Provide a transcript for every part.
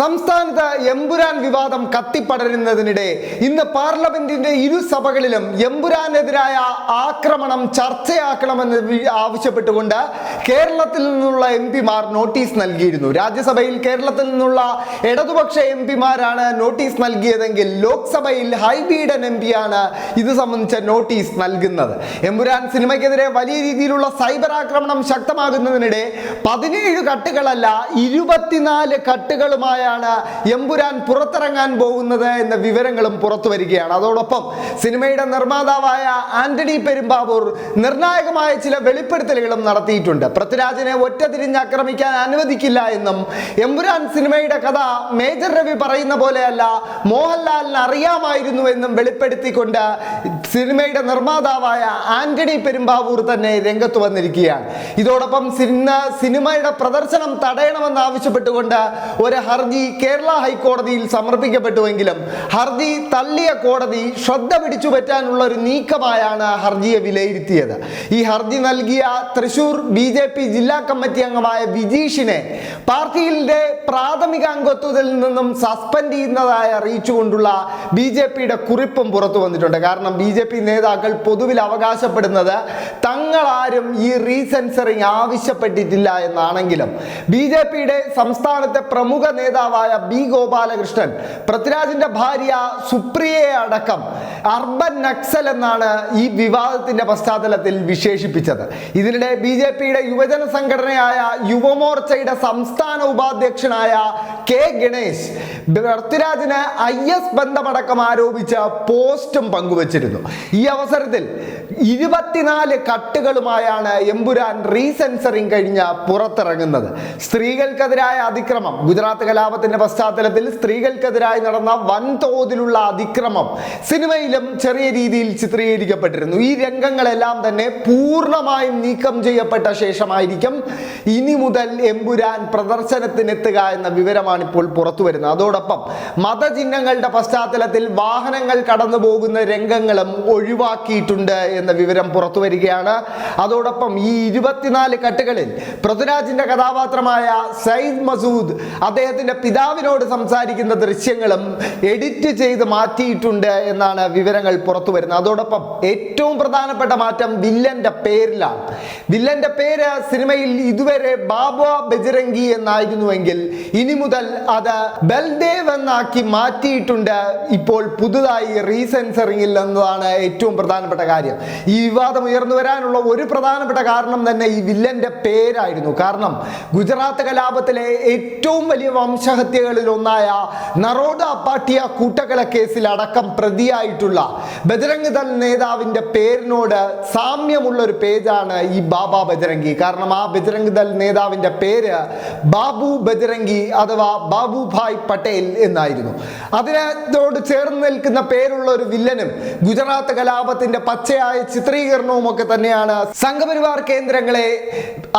സംസ്ഥാനത്ത് എമ്പുരാൻ വിവാദം കത്തിപ്പടരുന്നതിനിടെ ഇന്ന് പാർലമെന്റിന്റെ ഇരു സഭകളിലും എമ്പുരാനെതിരായ ആക്രമണം ചർച്ചയാക്കണമെന്ന് ആവശ്യപ്പെട്ടുകൊണ്ട് കേരളത്തിൽ നിന്നുള്ള എം പിമാർ നോട്ടീസ് നൽകിയിരുന്നു. രാജ്യസഭയിൽ കേരളത്തിൽ നിന്നുള്ള ഇടതുപക്ഷ എം പിമാരാണ് നോട്ടീസ് നൽകിയതെങ്കിൽ ലോക്സഭയിൽ ഹൈബീഡൻ എം പിയാണ് ഇത് സംബന്ധിച്ച നോട്ടീസ് നൽകുന്നത്. എമ്പുരാൻ സിനിമയ്ക്കെതിരെ വലിയ രീതിയിലുള്ള സൈബർ ആക്രമണം ശക്തമാകുന്നതിനിടെ പതിനേഴ് കട്ടുകളല്ല ഇരുപത്തിനാല് കട്ടുകളുമായാണ് എമ്പുരാൻ പുറത്തിറങ്ങാൻ പോകുന്നത് എന്ന വിവരങ്ങളും പുറത്തു വരികയാണ്. അതോടൊപ്പം സിനിമയുടെ നിർമ്മാതാവായ ആന്റണി പെരുമ്പാവൂർ നിർണായകമായ ചില വെളിപ്പെടുത്തലുകളും നടത്തിയിട്ടുണ്ട്. പൃഥ്വിരാജിനെ ഒറ്റ തിരിഞ്ഞ് ആക്രമിക്കാൻ അനുവദിക്കില്ല എന്നും എമ്പുരാൻ സിനിമയുടെ കഥ മേജർ രവി പറയുന്ന പോലെയല്ല മോഹൻലാലിന് അറിയാമായിരുന്നു എന്നും വെളിപ്പെടുത്തിക്കൊണ്ട് സിനിമയുടെ നിർമ്മാതാവായ ആന്റണി പെരുമ്പാവൂർ തന്നെ രംഗത്ത് വന്നിരിക്കുകയാണ്. ഇതോടൊപ്പം സിനിമ സിനിമയുടെ പ്രദർശനം തടയണമെന്ന് ആവശ്യപ്പെട്ടുകൊണ്ട് ഒരു ഹർജി കേരള ഹൈക്കോടതിയിൽ സമർപ്പിക്കപ്പെട്ടുവെങ്കിലും ഹർജി തള്ളിയ കോടതി ശ്രദ്ധ പിടിച്ചു പറ്റാനുള്ള ഒരു നീക്കമായാണ് ഹർജിയെ വിലയിരുത്തിയത്. ഈ ഹർജി നൽകിയ തൃശൂർ ബി ജെ പി ജില്ലാ കമ്മിറ്റി അംഗമായ വിജീഷിനെ പാർട്ടിയിലെ പ്രാഥമിക അംഗത്വത്തിൽ നിന്നും സസ്പെൻഡ് ചെയ്യുന്നതായി അറിയിച്ചുകൊണ്ടുള്ള ബി ജെ പിയുടെ കുറിപ്പും പുറത്തു വന്നിട്ടുണ്ട്. കാരണം ബി ജെ പി നേതാക്കൾ പൊതുവിൽ അവകാശപ്പെടുന്നത് തങ്ങളാരും ഈ റീസെൻസറിങ് ആവശ്യപ്പെട്ടിട്ടില്ല എന്നാണെങ്കിലും ബി ജെ പിയുടെ സംസ്ഥാനത്തെ പ്രമുഖ നേതാവായ ബി ഗോപാലകൃഷ്ണൻ പൃഥ്വിരാജിന്റെ ഭാര്യ സുപ്രിയയെ അടക്കം അർബൻ നക്സൽ എന്നാണ് ഈ വിവാദത്തിന്റെ പശ്ചാത്തലത്തിൽ വിശേഷിപ്പിച്ചത്. ഇതിനിടെ ബി ജെ പിയുടെ യുവജന സംഘടനയായ യുവമോർച്ചയുടെ സംസ്ഥാന ഉപാധ്യക്ഷനായ കെ ഗണേശ് പൃഥ്വിരാജിന് ഐ എസ് ബന്ധമടക്കം ആരോപിച്ച പോസ്റ്റും പങ്കുവച്ചിരുന്നു. ഈ അവസരത്തിൽ ഇരുപത്തിനാല് കട്ടുകളുമായാണ് എമ്പുരാൻ റീസെൻസറിങ് കഴിഞ്ഞ പുറത്തിറങ്ങുന്നത്. സ്ത്രീകൾക്കെതിരായ അതിക്രമം. ഗുജറാത്ത് കലാപത്തിന്റെ പശ്ചാത്തലത്തിൽ സ്ത്രീകൾക്കെതിരായി നടന്ന വൻതോതിലുള്ള അതിക്രമം സിനിമയിലും ചെറിയ രീതിയിൽ ചിത്രീകരിക്കപ്പെട്ടിരുന്നു. ഈ രംഗങ്ങളെല്ലാം തന്നെ പൂർണമായും നീക്കം ചെയ്യപ്പെട്ട ശേഷമായിരിക്കും ഇനി മുതൽ എമ്പുരാൻ പ്രദർശനത്തിനെത്തുക എന്ന വിവരമാണ് ഇപ്പോൾ പുറത്തു വരുന്നത്. അതോടൊപ്പം മതചിഹ്നങ്ങളുടെ പശ്ചാത്തലത്തിൽ വാഹനങ്ങൾ കടന്നു പോകുന്ന രംഗങ്ങളും ഒഴിവാക്കിയിട്ടുണ്ട് എന്ന വിവരം പുറത്തു വരികയാണ്. അതോടൊപ്പം ഈ ഇരുപത്തിനാല് കട്ടുകളിൽ പൃഥ്വിരാജിന്റെ കഥാപാത്രമായ സയ്യിദ് മസൂദ് അദ്ദേഹത്തിന്റെ പിതാവിനോട് സംസാരിക്കുന്ന ദൃശ്യങ്ങളും എഡിറ്റ് ചെയ്ത് മാറ്റിയിട്ടുണ്ട് എന്നാണ് വിവരങ്ങൾ പുറത്തു വരുന്നത്. അതോടൊപ്പം ഏറ്റവും പ്രധാനപ്പെട്ട മാറ്റം വില്ലന്റെ പേരിലാണ്. വില്ലന്റെ പേര് സിനിമയിൽ ഇതുവരെ ബാബ ബജരംഗി എന്നായിരുന്നുവെങ്കിൽ ഇനി മുതൽ അത് ബൽദേവ് എന്നാക്കി മാറ്റിയിട്ടുണ്ട്. ഇപ്പോൾ പുതുതായി റീസെൻസറിംഗിൽ എന്നതാണ് ഏറ്റവും പ്രധാനപ്പെട്ട കാര്യം. ഈ വിവാദം ഉയർന്നു വരാനുള്ള ഒരു പ്രധാനപ്പെട്ട കാരണം തന്നെ ഈ വില്ലന്റെ പേരായിരുന്നു. കാരണം ഗുജറാത്ത് കലാപത്തിലെ ഏറ്റവും വലിയ വംശഹത്യകളിൽ ഒന്നായ നറോഡ കൂട്ടക്കൊല കേസിൽ അടക്കം പ്രതിയായിട്ടുള്ള ബജരംഗ് ദൾ നേതാവിന്റെ പേരിനോട് സാമ്യമുള്ള ഒരു പേജാണ് ഈ ബാബ ബജരംഗി. കാരണം ആ ബജരംഗ് ദൾ നേതാവിന്റെ പേര് ബാബു ബജരംഗി അഥവാ ബാബു ഭായ് പട്ടേൽ എന്നായിരുന്നു. അതിനോട് ചേർന്ന് നിൽക്കുന്ന പേരുള്ള ഒരു വില്ലനും ഗുജറാത്ത് കലാപത്തിന്റെ പച്ചയായ ചിത്രീകരണവും ഒക്കെ തന്നെയാണ് സംഘപരിവാർ കേന്ദ്രങ്ങളെ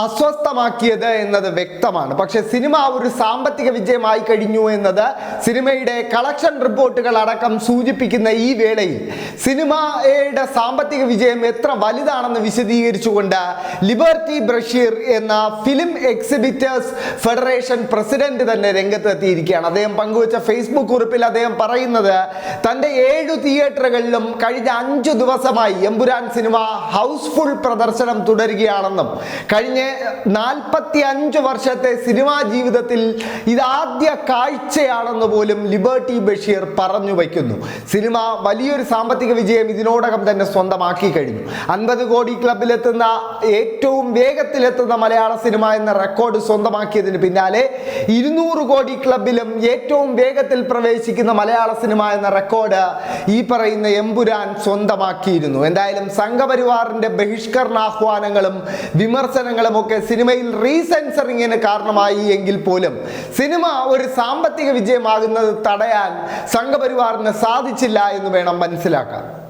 അസ്വസ്ഥമാക്കിയത് എന്നത് വ്യക്തമാണ്. പക്ഷെ സിനിമ ഒരു സാമ്പത്തിക വിജയമായി കഴിഞ്ഞു എന്നത് സിനിമയുടെ കളക്ഷൻ റിപ്പോർട്ടുകൾ അടക്കം സൂചിപ്പിക്കുന്ന ഈ വേളയിൽ സിനിമയുടെ സാമ്പത്തിക വിജയം എത്ര വലുതാണെന്ന് വിശദീകരിച്ചുകൊണ്ട് ലിബർട്ടി ബ്രഷീർ എന്ന ഫിലിം എക്സിബിറ്റേഴ്സ് ഫെഡറേഷൻ പ്രസിഡന്റ് തന്നെ രംഗത്തെത്തിയിരിക്കുകയാണ്. അദ്ദേഹം പങ്കുവച്ച ഫേസ്ബുക്ക് കുറിപ്പിൽ അദ്ദേഹം പറയുന്നത് തന്റെ ഏഴു തിയേറ്ററുകളിലും കഴിഞ്ഞ അഞ്ചു ദിവസമായി സിനിമ ഹൗസ്ഫുൾ പ്രദർശനം തുടരുകയാണെന്നും കഴിഞ്ഞ നാൽപ്പത്തി അഞ്ച് വർഷത്തെ സിനിമാ ജീവിതത്തിൽ ഇതാദ്യ കാഴ്ചയാണെന്ന് പോലും ലിബർട്ടി ബഷീർ പറഞ്ഞു വയ്ക്കുന്നു. സിനിമ വലിയൊരു സാമ്പത്തിക വിജയം ഇതിനോടകം തന്നെ സ്വന്തമാക്കി കഴിഞ്ഞു. അൻപത് കോടി ക്ലബിലെത്തുന്ന ഏറ്റവും വേഗത്തിലെത്തുന്ന മലയാള സിനിമ എന്ന റെക്കോർഡ് സ്വന്തമാക്കിയതിന് പിന്നാലെ ഇരുന്നൂറ് കോടി ക്ലബിലും ഏറ്റവും വേഗത്തിൽ പ്രവേശിക്കുന്ന മലയാള സിനിമ എന്ന റെക്കോർഡ് ഈ പറയുന്ന എമ്പുരാൻ സ്വന്തമാക്കിയിരുന്നു. എന്തായാലും സംഘപരിവാറിന്റെ ബഹിഷ്കരണാഹ്വാനങ്ങളും വിമർശനങ്ങളും ഒക്കെ സിനിമയിൽ റീസെൻസറിങ്ങിന് കാരണമായി എങ്കിൽ പോലും സിനിമ ഒരു സാമ്പത്തിക വിജയമാകുന്നത് തടയാൻ സംഘപരിവാറിന് സാധിച്ചില്ല എന്ന് വേണം മനസ്സിലാക്കാൻ.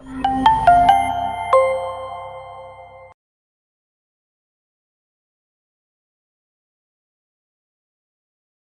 Yep.